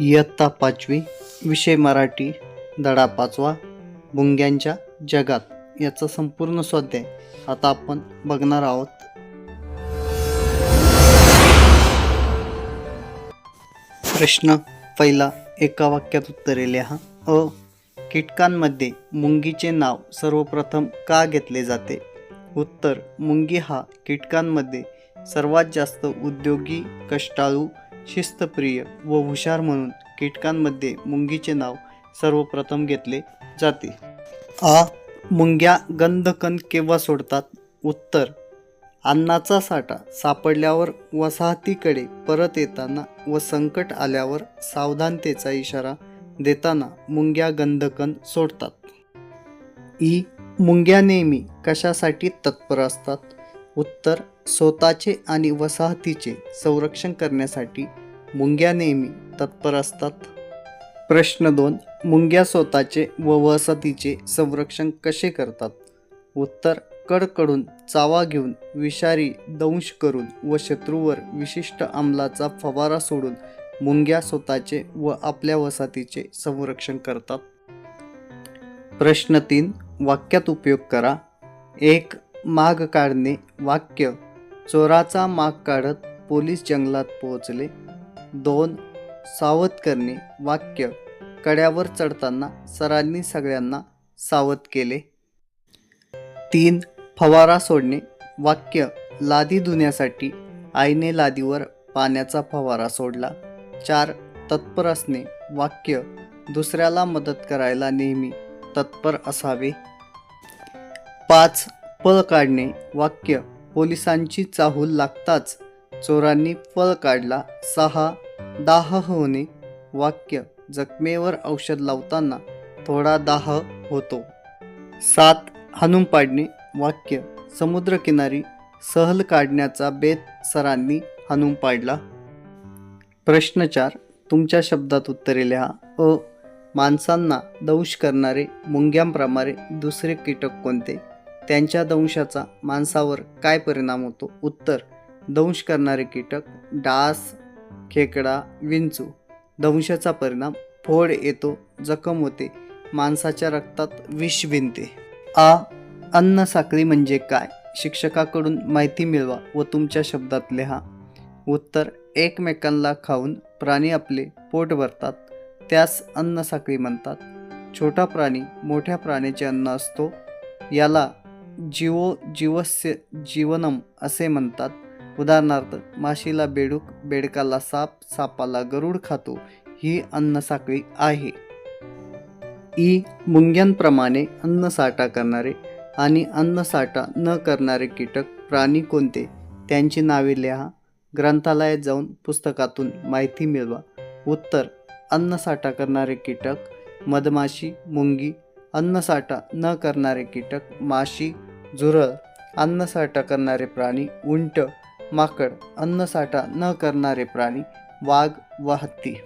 इयत्ता पाचवी विषय मराठी धडा पाचवा मुंग्यांच्या जगात याचा संपूर्ण स्वाध्याय आता आपण बघणार आहोत. प्रश्न पहिला एका वाक्यात उत्तरे लिहा अ. कीटकांमध्ये मुंगीचे नाव सर्वप्रथम का घेतले जाते? उत्तर मुंगी हा कीटकांमध्ये सर्वात जास्त उद्योगी कष्टाळू शिस्तप्रिय व हुशार म्हणून कीटकांमध्ये मुंगीचे नाव सर्वप्रथम घेतले जाते. आ. मुंग्या गंधकण केव्हा सोडतात? उत्तर. अन्नाचा साठा सापडल्यावर वसाहतीकडे परत येताना व संकट आल्यावर सावधानतेचा इशारा देताना मुंग्या गंधकण सोडतात. ई. मुंग्या नेहमी कशासाठी तत्पर असतात? उत्तर. स्वतःचे आणि वसाहतीचे संरक्षण करण्यासाठी मुंग्या नेहमी तत्पर असतात. प्रश्न दोन मुंग्या स्वतःचे व वसाहतीचे संरक्षण कसे करतात? उत्तर कडकडून चावा घेऊन विषारी दंश करून व शत्रूवर विशिष्ट अंमलाचा फवारा सोडून मुंग्या स्वतःचे व आपल्या वसाहतीचे संरक्षण करतात. प्रश्न तीन वाक्यात उपयोग करा. एक माग काढणे वाक्य चोराचा माग काढत पोलीस जंगलात पोहोचले. दोन सावध करणे वाक्य कड्यावर चढताना सरांनी सगळ्यांना सावध केले. तीन फवारा सोडणे वाक्य लादी धुण्यासाठी आईने लादीवर पाण्याचा फवारा सोडला. चार तत्पर असणे वाक्य दुसऱ्याला मदत करायला नेहमी तत्पर असावे. पाच पळ काढणे वाक्य पोलिसांची चाहूल लागताच चोरांनी पळ काढला. सहा दाह होणे वाक्य जखमेवर औषध लावताना थोडा दाह होतो. सात हाणून पाडणे वाक्य समुद्रकिनारी सहल काढण्याचा बेत सरांनी हाणून पाडला. प्रश्न चार तुमच्या शब्दात उत्तरे लिहा. अ माणसांना दंश करणारे मुंग्यांप्रमाणे दुसरे कीटक कोणते? त्यांच्या दंशाचा माणसावर काय परिणाम होतो? उत्तर दंश करणारे कीटक डास खेकडा विंचू. दंशाचा परिणाम फोड येतो जखम होते माणसाच्या रक्तात विष विणते. आ अन्न साखळी म्हणजे काय? शिक्षकाकडून माहिती मिळवा व तुमच्या शब्दात लिहा. उत्तर एकमेकांना खाऊन प्राणी आपले पोट भरतात त्यास अन्न साखळी म्हणतात. छोटा प्राणी मोठ्या प्राण्याचे अन्न असतो याला जीवो जीवस्य जीवनम असे म्हणतात. उदाहरणार्थ माशीला बेडूक बेडकाला साप सापाला गरुड खातो ही अन्नसाखळी आहे. ई. मुंग्यांप्रमाणे अन्न साठा करणारे आणि अन्न साठा न करणारे कीटक प्राणी कोणते? त्यांची नावे लिहा. ग्रंथालयात जाऊन पुस्तकातून माहिती मिळवा. उत्तर अन्न साठा करणारे कीटक मधमाशी मुंगी अन्न साठा न करणारे कीटक माशी झुरळ अन्नसाठा करणारे प्राणी उंट माकड अन्नसाठा न करणारे प्राणी वाघ व हत्ती.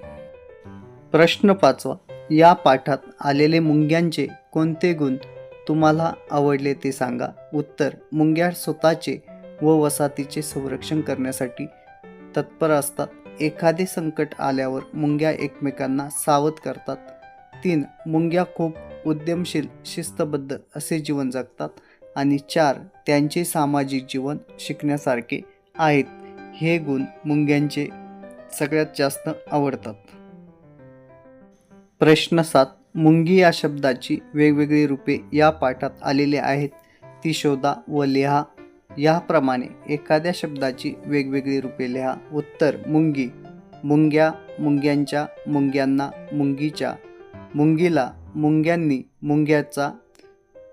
प्रश्न पाचवा. या पाठात आलेले मुंग्यांचे कोणते गुण तुम्हाला आवडले ते सांगा. उत्तर मुंग्या स्वतःचे व वसाहतीचे संरक्षण करण्यासाठी तत्पर असतात. एखादे संकट आल्यावर मुंग्या एकमेकांना सावध करतात. तीन मुंग्या खूप उद्यमशील शिस्तबद्ध असे जीवन जगतात. आणि चार त्यांचे सामाजिक जीवन शिकण्यासारखे आहेत. हे गुण मुंग्यांचे सगळ्यात जास्त आवडतात. प्रश्न सात. मुंगी या शब्दाची वेगवेगळी रूपे या पाठात आलेली आहेत. ती शोधा व लिहा. याप्रमाणे एखाद्या शब्दाची वेगवेगळी रूपे लिहा. उत्तर मुंगी. मुंग्या मुंग्यांच्या मुंग्यांना मुंगीच्या. मुंगीला मुंग्यांनी मुंग्याचा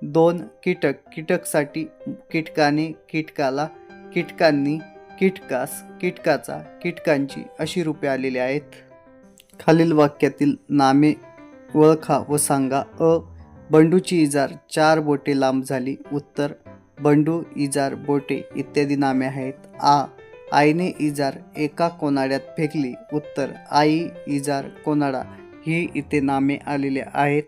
दोन कीटक कीटकसाठी कीटकाने कीटकाला कीटकांनी कीटकास कीटकाचा कीटकांची अशी रूपे आलेली आहेत. खालील वाक्यातील नामे ओळखा व सांगा. अ. बंडूची इजार चार बोटे लांब झाली. उत्तर बंडू इजार बोटे इत्यादी नामे आहेत. आ. आईने इजार एका कोनाड्यात फेकली. उत्तर आई इजार कोनाडा. ही इथे नामे आलेले आहेत.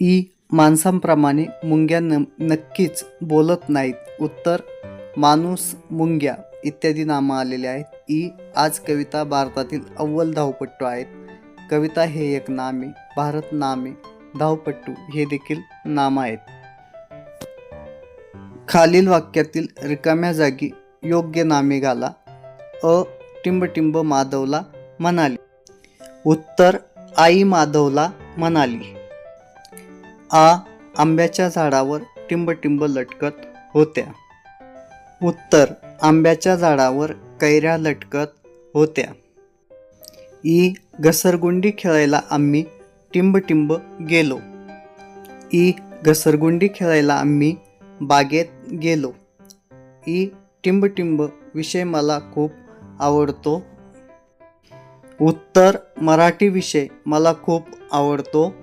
ई. माणसांप्रमाणे मुंग्या न नक्कीच बोलत नाहीत. उत्तर माणूस मुंग्या इत्यादी नामं आलेली आहेत. ई आज कविता भारतातील अव्वल धावपट्टू आहेत. कविता हे एक नामे भारत नामे धावपट्टू हे देखील नाम आहेत. खालील वाक्यातील रिकाम्या जागी योग्य नामे घाला. अ टिंबटिंब माधवला म्हणाली. उत्तर आई माधवला म्हणाली. आ आंब्याच्या झाडावर टिंबटिंब लटकत होत्या. उत्तर आंब्याच्या झाडावर कैऱ्या लटकत होत्या. ई घसरगुंडी खेळायला आम्ही टिंबटिंब गेलो. ई घसरगुंडी खेळायला आम्ही बागेत गेलो. ई टिंबटिंब विषय मला खूप आवडतो. उत्तर मराठी विषय मला खूप आवडतो.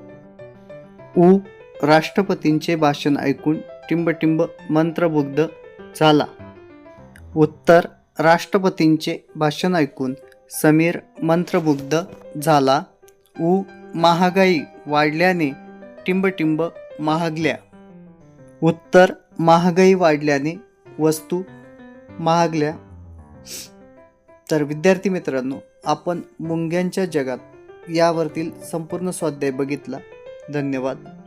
उ राष्ट्रपतींचे भाषण ऐकून टिंबटिंब मंत्रमुग्ध झाला. उत्तर राष्ट्रपतींचे भाषण ऐकून समीर मंत्रमुग्ध झाला. उ महागाई वाढल्याने टिंबटिंब महागल्या. उत्तर महागाई वाढल्याने वस्तू महागल्या. तर विद्यार्थी मित्रांनो आपण मुंग्यांच्या जगात यावरतील संपूर्ण स्वाध्याय बघितला. धन्यवाद.